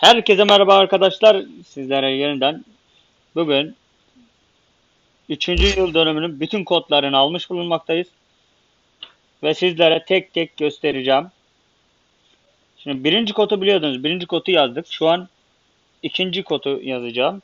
Herkese merhaba arkadaşlar. Sizlere yeniden bugün 3. yıl dönümünün bütün kodlarını almış bulunmaktayız. Ve sizlere tek tek göstereceğim. Şimdi birinci kodu biliyordunuz. Birinci kodu yazdık. Şu an ikinci kodu yazacağım.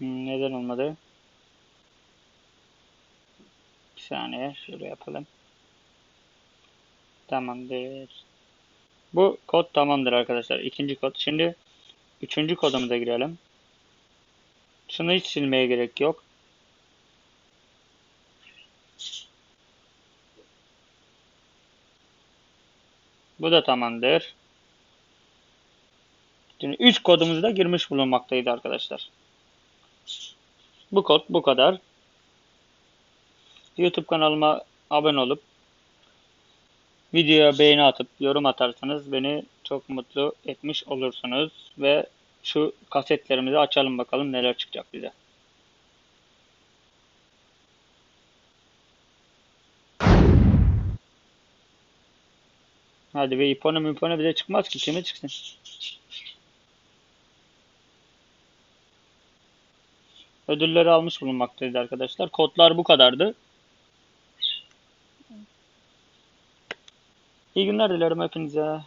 Neden olmadı? Bir saniye şöyle yapalım. Tamamdır. Bu kod tamamdır arkadaşlar. İkinci kod. Şimdi üçüncü kodumuza girelim. Şunu hiç silmeye gerek yok. Bu da tamamdır. Şimdi 3 kodumuzu da girmiş bulunmaktaydı arkadaşlar. Bu kod bu kadar. YouTube kanalıma abone olup videoya beğeni atıp yorum atarsanız beni çok mutlu etmiş olursunuz ve şu kasetlerimizi açalım bakalım neler çıkacak bize. Hadi be ipone mipone bize çıkmaz ki kime çıksın? Ödülleri almış bulunmaktayız arkadaşlar. Kodlar bu kadardı. İyi günler dilerim hepinize.